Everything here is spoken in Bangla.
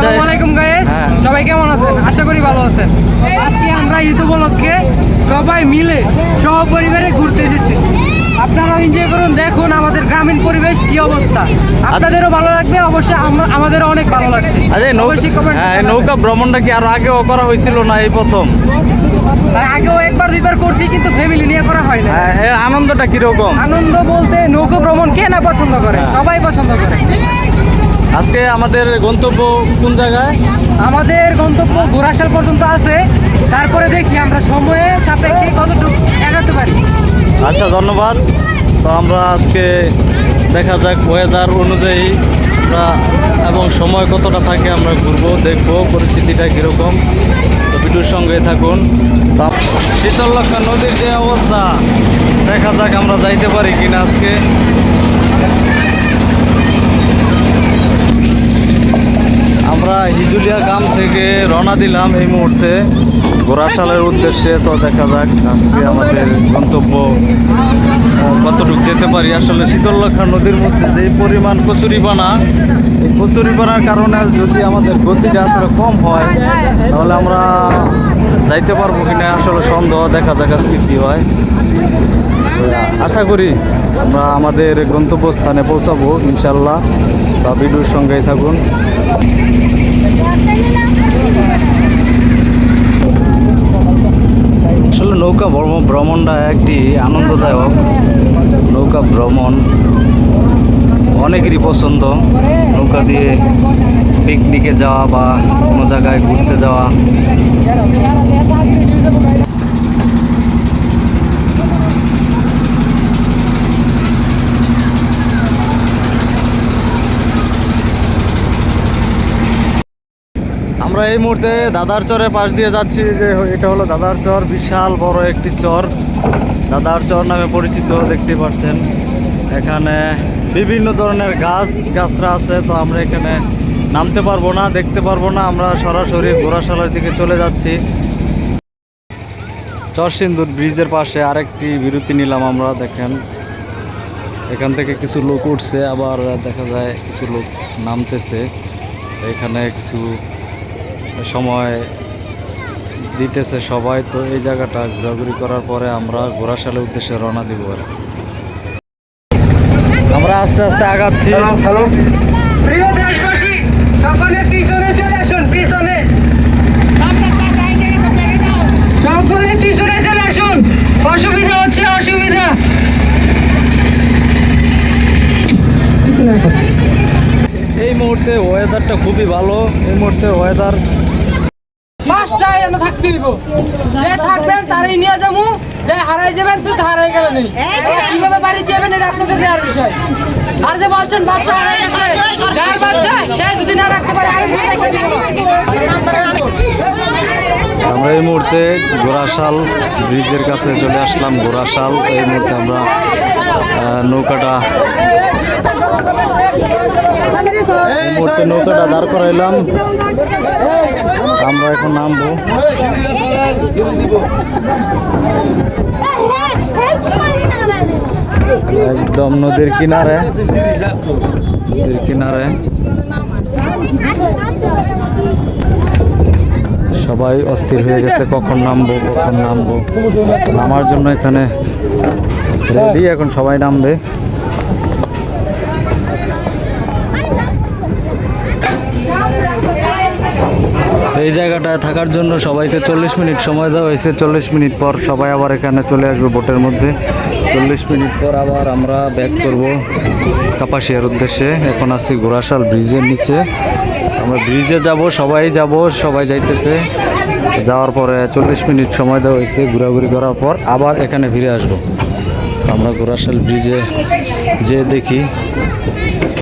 আসসালামু আলাইকুম গাইস। সবাই কেমন আছেন? আশা করি ভালো আছেন। আজকে আমরা ঈদ উপলক্ষে সবাই মিলে সহপরিবারে ঘুরতে এসেছি। আপনারাও এনজয় করুন দেখুন আমাদের গ্রামীণ পরিবেশ কি অবস্থা। আপনাদেরও ভালো লাগবে অবশ্যই আম- আমাদেরও অনেক ভালো লাগছে। আরে নৌকা ভ্রমণটা কি আর আগেও করা হয়েছিল না এই প্রথম? আগেও একবার দুইবার করছি কিন্তু ফ্যামিলি নিয়ে করা হয় না হ্যাঁ আনন্দটা কীরকম? আনন্দ বলতে নৌকা ভ্রমণ কে না পছন্দ করে? হ্যাঁ। সবাই পছন্দ করে। আজকে আমাদের গন্তব্য কোন জায়গায়? আমাদের গন্তব্য ঘোরাশাল পর্যন্ত আছে। তারপরে দেখি আমরা সময়ে সাপেক্ষে কতটুকু এগাতে পারি। আচ্ছা ধন্যবাদ। তো আমরা আজকে দেখা যাক ওয়েদার অনুযায়ী আমরা এবং সময় কতটা থাকে আমরা ঘুরবো দেখব পরিস্থিতিটা কীরকম। তো ভিডিওর সঙ্গে থাকুন। শীতলক্ষা নদীর যে অবস্থা দেখা যাক আমরা যাইতে পারি কিনা আজকে আমরা হিজুলিয়া গ্রাম থেকে রওনা দিলাম এই মুহূর্তে। গোরাশালের উদ্দেশ্যে তো দেখা যাক আজকে আমাদের গন্তব্য কতটুকু যেতে পারি। আসলে শীতলক্ষা নদীর মধ্যে যে পরিমাণ কচুরিপানা, এই কচুরিপানার কারণে যদি আমাদের গতিটা আসলে কম হয়, তাহলে আমরা যাইতে পারব কিনা আসলে সন্দেহ, দেখা যাক আজকে কী হয়। আশা করি আমরা আমাদের গন্তব্যস্থানে পৌঁছাবো, ইনশাল্লাহ। বা ভিডিওর সঙ্গেই থাকুন আসলে নৌকা ভ্রমণ ভ্রমণটা একটি আনন্দদায়ক। নৌকা ভ্রমণ অনেকেরই পছন্দ। নৌকা দিয়ে পিকনিকে যাওয়া বা কোনো জায়গায় ঘুরতে যাওয়া। আমরা এই মুহূর্তে দাদার চরের পাশ দিয়ে যাচ্ছি, যে এটা হলো দাদার চর, বিশাল বড় একটি চর। দাদার চর নামে পরিচিত দেখতে পাচ্ছেন। এখানে বিভিন্ন ধরনের গাছ, গাছরা আছে, তো আমরা এখানে নামতে পারব না, দেখতে পারব না। আমরা সরাসরি ঘোড়াশালার দিকে চলে যাচ্ছি। চরসিন্দুর ব্রিজের পাশে আরেকটি বিরতি নিলাম আমরা, দেখেন। এখান থেকে কিছু লোক উঠছে, আবার দেখা যায় কিছু লোক নামতেছে। এখানে কিছু সময় দিতেছে সবাই তো এই জায়গাটা ঘোরাঘুরি করার পরে আমরা ঘোড়াশালের উদ্দেশ্যে রওনা দিব আর আমরা আস্তে আস্তে আগাচ্ছি। প্রিয় দেশবাসী সকলে পিছনে চলে আসুন পিছনে। সকলে পিছনে চলে আসুন। অসুবিধা হচ্ছে অসুবিধা। এই মুহূর্তে ওয়েদারটা খুবই ভালো। এই মুহূর্তে ওয়েদার থাকতে দিব। যে থাকবেন, তারাই নিয়ে যাব যে হারাই যাবেন তো হারাই গেলেন কীভাবে বাড়ি যাবেন, এটা আপনাদের দেওয়ার বিষয়। আর যে বলছেন, বাচ্চা হারাই গেছে, যার বাচ্চা, সে যদি না রাখতে পারে। আমরা এই মুহূর্তে গোড়াশাল ব্রিজের কাছে চলে আসলাম। গোড়াশাল, এই মুহূর্তে আমরা নৌকাটা, এই মুহূর্তে নৌকাটা দাঁড় করাইলাম। আমরা এখন নামবো। একদম নদীর কিনারে। নদীর কিনারে। সবাই অস্থির হয়ে গেছে, কখন নামবো কখন নামবো। নামার জন্য এখানে রেডি এখন সবাই নামবে। এই জায়গাটায় থাকার জন্য সবাইকে চল্লিশ মিনিট সময় দেওয়া হয়েছে। চল্লিশ মিনিট পর সবাই আবার এখানে চলে আসবে বোটের মধ্যে। চল্লিশ মিনিট পর আবার আমরা ব্যাক করব কাপাসিয়ার উদ্দেশ্যে। এখন আছি ঘোড়াশাল ব্রিজের নিচে। আমরা ব্রিজে যাব, সবাই যাব, সবাই যাইতেছে। যাওয়ার পরে চল্লিশ মিনিট সময় দেওয়া হয়েছে ঘোরাঘুরি করার পর আবার এখানে ফিরে আসব। আমরা ঘোড়াশাল ব্রিজে যে দেখি।